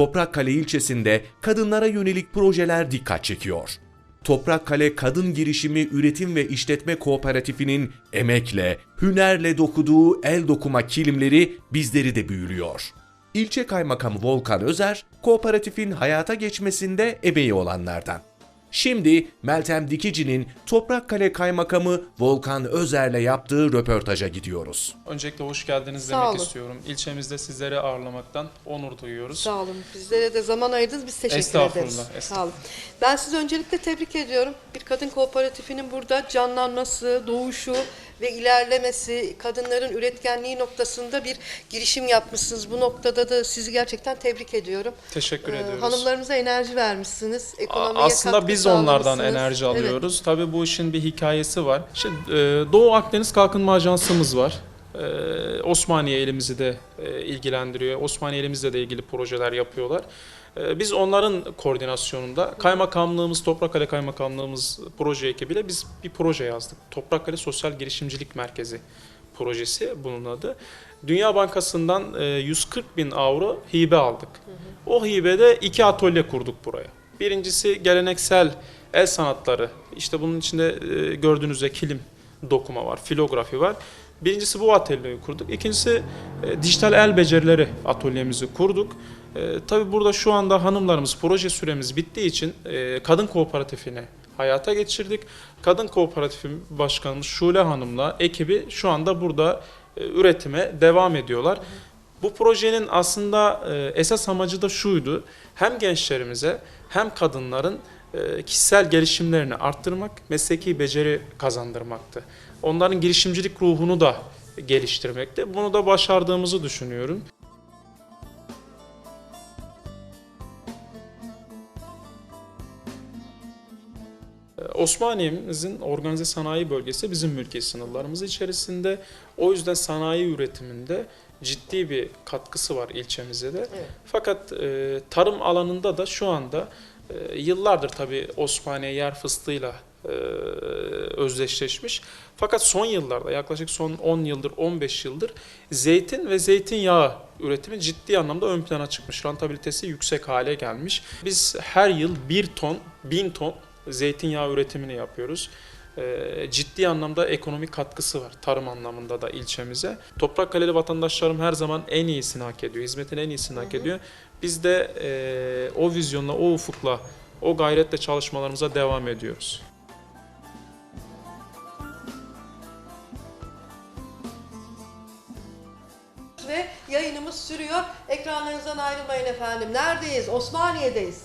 Toprakkale ilçesinde kadınlara yönelik projeler dikkat çekiyor. Toprakkale Kadın Girişimi Üretim ve İşletme Kooperatifinin emekle, hünerle dokuduğu el dokuma kilimleri bizleri de büyülüyor. İlçe Kaymakamı Volkan Özer, kooperatifin hayata geçmesinde emeği olanlardan. Şimdi Meltem Dikici'nin Toprakkale Kaymakamı Volkan Özer'le yaptığı röportaja gidiyoruz. Öncelikle hoş geldiniz Sağ demek olun. istiyorum. İlçemizde sizleri ağırlamaktan onur duyuyoruz. Sağ olun. Bizlere de zaman ayırdınız. Biz teşekkür Estağfurullah, ederiz. estağfurullah. Sağ olun. Ben sizi öncelikle tebrik ediyorum. Bir kadın kooperatifinin burada canlanması, doğuşu ve ilerlemesi, kadınların üretkenliği noktasında bir girişim yapmışsınız. Bu noktada da sizi gerçekten tebrik ediyorum. Teşekkür Ee, ediyoruz. Hanımlarımıza enerji vermişsiniz. Ekonomiye Aslında biz onlardan enerji Evet. alıyoruz. Tabii bu işin bir hikayesi var. Şimdi e, Doğu Akdeniz Kalkınma Ajansımız var. E, Osmaniye elimizi de ilgilendiriyor. Osmaniye elimizle de ilgili projeler yapıyorlar. E, Biz onların koordinasyonunda kaymakamlığımız, Toprakkale Kaymakamlığımız proje ekibiyle biz bir proje yazdık. Toprakkale Sosyal Girişimcilik Merkezi projesi bunun adı. Dünya Bankası'ndan e, 140 bin avro hibe aldık. O hibede iki atölye kurduk buraya. Birincisi geleneksel el sanatları. İşte bunun içinde e, gördüğünüz üzere kilim dokuma var, filografi var. Birincisi bu atölyeyi kurduk. İkincisi e, dijital el becerileri atölyemizi kurduk. E, tabii burada şu anda hanımlarımız proje süremiz bittiği için e, kadın kooperatifini hayata geçirdik. Kadın Kooperatifi Başkanımız Şule Hanım'la ekibi şu anda burada e, üretime devam ediyorlar. Bu projenin aslında e, esas amacı da şuydu. Hem gençlerimize hem kadınların kişisel gelişimlerini arttırmak, mesleki beceri kazandırmaktı. Onların girişimcilik ruhunu da geliştirmekti. Bunu da başardığımızı düşünüyorum. Ee, Osmaniye'mizin organize sanayi bölgesi bizim mülki sınırlarımız içerisinde. O yüzden sanayi üretiminde ciddi bir katkısı var ilçemize de. Evet. Fakat e, tarım alanında da şu anda e, yıllardır tabii Osmaniye yer fıstığıyla e, özdeşleşmiş. Fakat son yıllarda yaklaşık son 10 yıldır 15 yıldır zeytin ve zeytinyağı üretimi ciddi anlamda ön plana çıkmış. Rentabilitesi yüksek hale gelmiş. Biz her yıl 1 ton, 1000 ton zeytinyağı üretimini yapıyoruz. Ee, ciddi anlamda ekonomik katkısı var tarım anlamında da ilçemize. Toprakkaleli vatandaşlarım her zaman en iyisini hak ediyor, hizmetin en iyisini hak ediyor. Biz de e, o vizyonla, o ufukla, o gayretle çalışmalarımıza devam ediyoruz. Ve yayınımız sürüyor. Ekranlarınızdan ayrılmayın efendim. Neredeyiz? Osmaniye'deyiz.